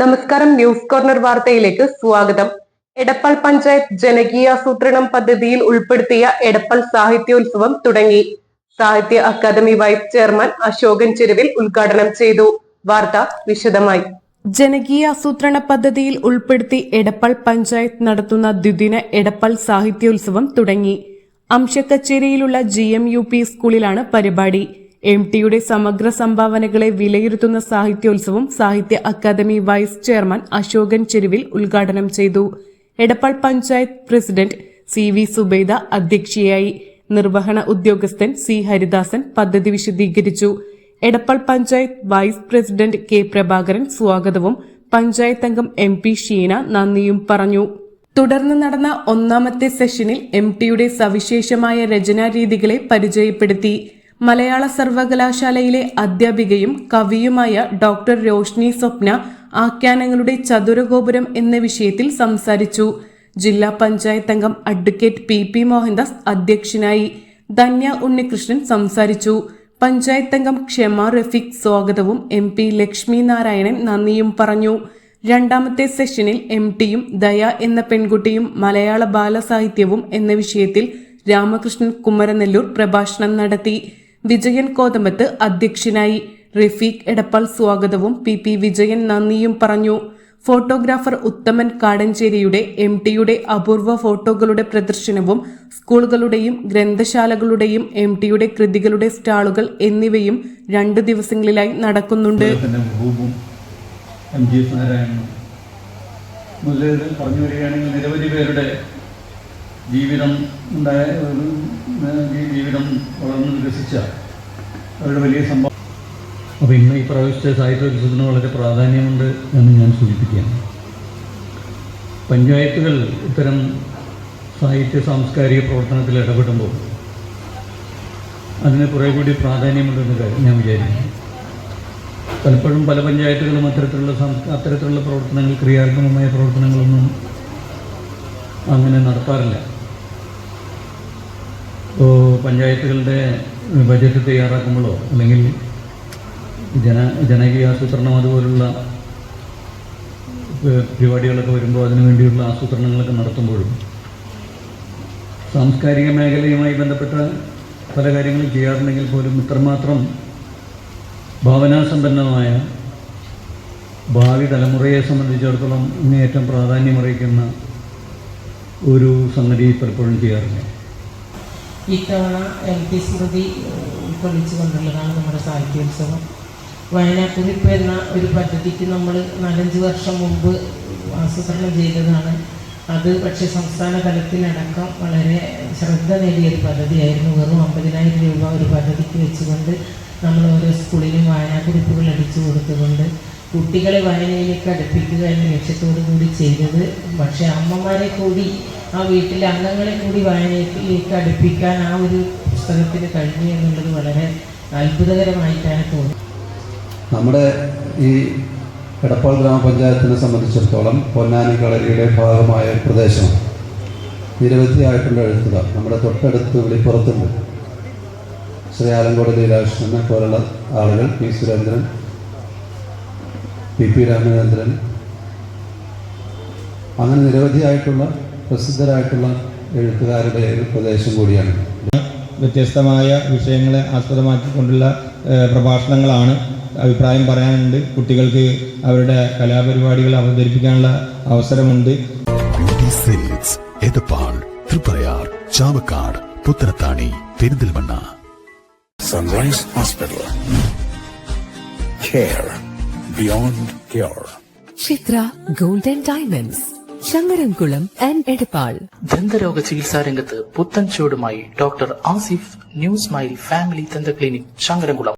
നമസ്കാരം news corner വാർത്തയിലേക്ക് സ്വാഗതം. എടപ്പാൾ പഞ്ചായത്ത് ജനകീയാസൂത്രണം പദ്ധതിയിൽ ഉൾപ്പെടുത്തിയ എടപ്പാൾ സാഹിത്യോത്സവം തുടങ്ങി. സാഹിത്യ അക്കാദമി വൈസ് ചെയർമാൻ അശോകൻ ചെരുവിൽ ഉദ്ഘാടനം ചെയ്തു. വാർത്ത വിശദമായി. ജനകീയാസൂത്രണ പദ്ധതിയിൽ ഉൾപ്പെടുത്തി എടപ്പാൾ പഞ്ചായത്ത് നടത്തുന്ന ദ്വിദിന എടപ്പാൾ സാഹിത്യോത്സവം തുടങ്ങി. അംശക്കച്ചേരിയിലുള്ള ജി എം യു പി സ്കൂളിലാണ് പരിപാടി. എം ടിയുടെ സമഗ്ര സംഭാവനകളെ വിലയിരുത്തുന്ന സാഹിത്യോത്സവം സാഹിത്യ അക്കാദമി വൈസ് ചെയർമാൻ അശോകൻ ചെരുവിൽ ഉദ്ഘാടനം ചെയ്തു. Edappal panchayat president C V Zubaida അധ്യക്ഷയായി. നിർവഹണ ഉദ്യോഗസ്ഥൻ സി ഹരിദാസൻ പദ്ധതി വിശദീകരിച്ചു. Edappal panchayat vice president K Prabhakaran സ്വാഗതവും പഞ്ചായത്ത് അംഗം എം പി ഷീന നന്ദിയും പറഞ്ഞു. തുടർന്ന് നടന്ന ഒന്നാമത്തെ സെഷനിൽ എം ടിയുടെ സവിശേഷമായ രചനാരീതികളെ പരിചയപ്പെടുത്തി. മലയാള സർവകലാശാലയിലെ അധ്യാപികയും കവിയുമായ ഡോക്ടർ രോഷ്നി സ്വപ്ന ആഖ്യാനങ്ങളുടെ ചതുരഗോപുരം എന്ന വിഷയത്തിൽ സംസാരിച്ചു. ജില്ലാ പഞ്ചായത്ത് അംഗം അഡ്വക്കേറ്റ് പി പി മോഹൻദാസ് അധ്യക്ഷനായി ധന്യ ഉണ്ണികൃഷ്ണൻ സംസാരിച്ചു. പഞ്ചായത്ത് അംഗം ക്ഷമ റഫീഖ് സ്വാഗതവും എം പി ലക്ഷ്മി നാരായണൻ നന്ദിയും പറഞ്ഞു. രണ്ടാമത്തെ സെഷനിൽ എം ടിയും ദയ എന്ന പെൺകുട്ടിയും മലയാള ബാലസാഹിത്യവും എന്ന വിഷയത്തിൽ രാമകൃഷ്ണൻ കുമരനെല്ലൂർ പ്രഭാഷണം നടത്തി. വിജയൻ കോതമത്ത് അധ്യക്ഷനായി. റഫീഖ് എടപ്പാൾ സ്വാഗതവും പി പി വിജയൻ നന്ദിയും പറഞ്ഞു. ഫോട്ടോഗ്രാഫർ ഉത്തമൻ കാടഞ്ചേരിയുടെ എം ടിയുടെ അപൂർവ ഫോട്ടോകളുടെ പ്രദർശനവും സ്കൂളുകളുടെയും ഗ്രന്ഥശാലകളുടെയും എം ടിയുടെ കൃതികളുടെ സ്റ്റാളുകൾ എന്നിവയും രണ്ടു ദിവസങ്ങളിലായി നടക്കുന്നുണ്ട്. പറഞ്ഞു വരികയാണെങ്കിൽ നിരവധി പേരുടെ ജീവിതം ഉണ്ടായ ഒരു, ജീവിതം വളർന്ന് വികസിച്ച അവരുടെ വലിയ സംഭവം. അപ്പോൾ ഇന്ന് ഈ പ്രാവശ്യത്തെ സാഹിത്യോത്സവത്തിന് വളരെ പ്രാധാന്യമുണ്ട് എന്ന് ഞാൻ സൂചിപ്പിക്കുകയാണ്. പഞ്ചായത്തുകൾ ഇത്തരം സാഹിത്യ സാംസ്കാരിക പ്രവർത്തനത്തിൽ ഇടപെടുമ്പോൾ അതിന് കുറേ കൂടി പ്രാധാന്യമുണ്ടെന്ന് ഞാൻ വിചാരിക്കുന്നു. പലപ്പോഴും പല പഞ്ചായത്തുകളും അത്തരത്തിലുള്ള അത്തരത്തിലുള്ള പ്രവർത്തനങ്ങൾ ക്രിയാത്മകമായ പ്രവർത്തനങ്ങളൊന്നും അങ്ങനെ നടത്താറില്ല. ഇപ്പോൾ പഞ്ചായത്തുകളുടെ ബജറ്റ് തയ്യാറാക്കുമ്പോഴോ അല്ലെങ്കിൽ ജന ജനകീയ ആസൂത്രണം അതുപോലുള്ള പരിപാടികളൊക്കെ വരുമ്പോൾ അതിനു വേണ്ടിയുള്ള ആസൂത്രണങ്ങളൊക്കെ നടത്തുമ്പോഴും സാംസ്കാരിക മേഖലയുമായി ബന്ധപ്പെട്ട പല കാര്യങ്ങളും ചെയ്യാറുണ്ടെങ്കിൽ പോലും ഇത്രമാത്രം ഭാവനാസമ്പന്നമായ ഭാവി തലമുറയെ സംബന്ധിച്ചിടത്തോളം ഇങ്ങേറ്റം പ്രാധാന്യമറിയിക്കുന്ന ഒരു സംഗതി പലപ്പോഴും ചെയ്യാറില്ല ഇത്തവണ എം പി സ്മൃതി ഉൾക്കൊള്ളിച്ചു കൊണ്ടുള്ളതാണ് നമ്മുടെ സാഹിത്യോത്സവം. വയനാട്ടുറിപ്പ് എന്ന ഒരു പദ്ധതിക്ക് നമ്മൾ നാലഞ്ച് വർഷം മുമ്പ് ആസൂത്രണം ചെയ്തതാണ്. അത് പക്ഷേ സംസ്ഥാന തലത്തിലടക്കം വളരെ ശ്രദ്ധ നേടിയ ഒരു പദ്ധതിയായിരുന്നു. വെറും അമ്പതിനായിരം രൂപ ഒരു പദ്ധതിക്ക് വെച്ചുകൊണ്ട് നമ്മൾ ഓരോ സ്കൂളിലും വായനാക്കുറിപ്പുകൾ അടിച്ചു കൊടുത്തുകൊണ്ട് കുട്ടികളെ വായനയിലേക്ക് അടുപ്പിക്കുക എന്ന ലക്ഷ്യത്തോടു കൂടി ചെയ്തത്. പക്ഷേ അമ്മമാരെ കൂടി ആ വീട്ടിലെ അംഗങ്ങളെ കൂടി വായനയിലേക്ക് അടുപ്പിക്കാൻ ആ ഒരു പുസ്തകത്തിന് കഴിഞ്ഞു എന്നുള്ളത് വളരെ അത്ഭുതകരമായിട്ടാണ് തോന്നുന്നത്. നമ്മുടെ ഈ എടപ്പാൾ ഗ്രാമപഞ്ചായത്തിനെ സംബന്ധിച്ചിടത്തോളം പൊന്നാനി കളരിയുടെ ഭാഗമായ പ്രദേശം. നിരവധിയായിട്ടുള്ള എഴുത്തുകാർ. നമ്മുടെ തൊട്ടടുത്ത് വെളിപ്പുറത്തുണ്ട്. ശ്രീ ആലങ്കോട് ലീലാകൃഷ്ണനെ പോലുള്ള ആളുകൾ P Surendran P P Ramachandran. അങ്ങനെ നിരവധിയായിട്ടുള്ള പ്രസിദ്ധരായിട്ടുള്ള എഴുത്തുകാരുടെ ഒരു പ്രദേശം കൂടിയാണ്. വ്യത്യസ്തമായ വിഷയങ്ങളെ ആസ്പദമാക്കിക്കൊണ്ടുള്ള പ്രഭാഷണങ്ങളാണ് അഭിപ്രായം പറയാനുണ്ട്. കുട്ടികൾക്ക് അവരുടെ കലാപരിപാടികൾ അവതരിപ്പിക്കാനുള്ള അവസരമുണ്ട്. Triprayar Chavakkad Puthanathani Perinthalmanna. Sunrise hospital Care beyond care Chitra golden diamonds Changaramkulam and Edappal. ദന്തരോഗ ചികിത്സാ രംഗത്ത് പുത്തൻ ചുവടുമായി doctor Asif new smile family ദന്ത ക്ലിനിക് ശങ്കരംകുളം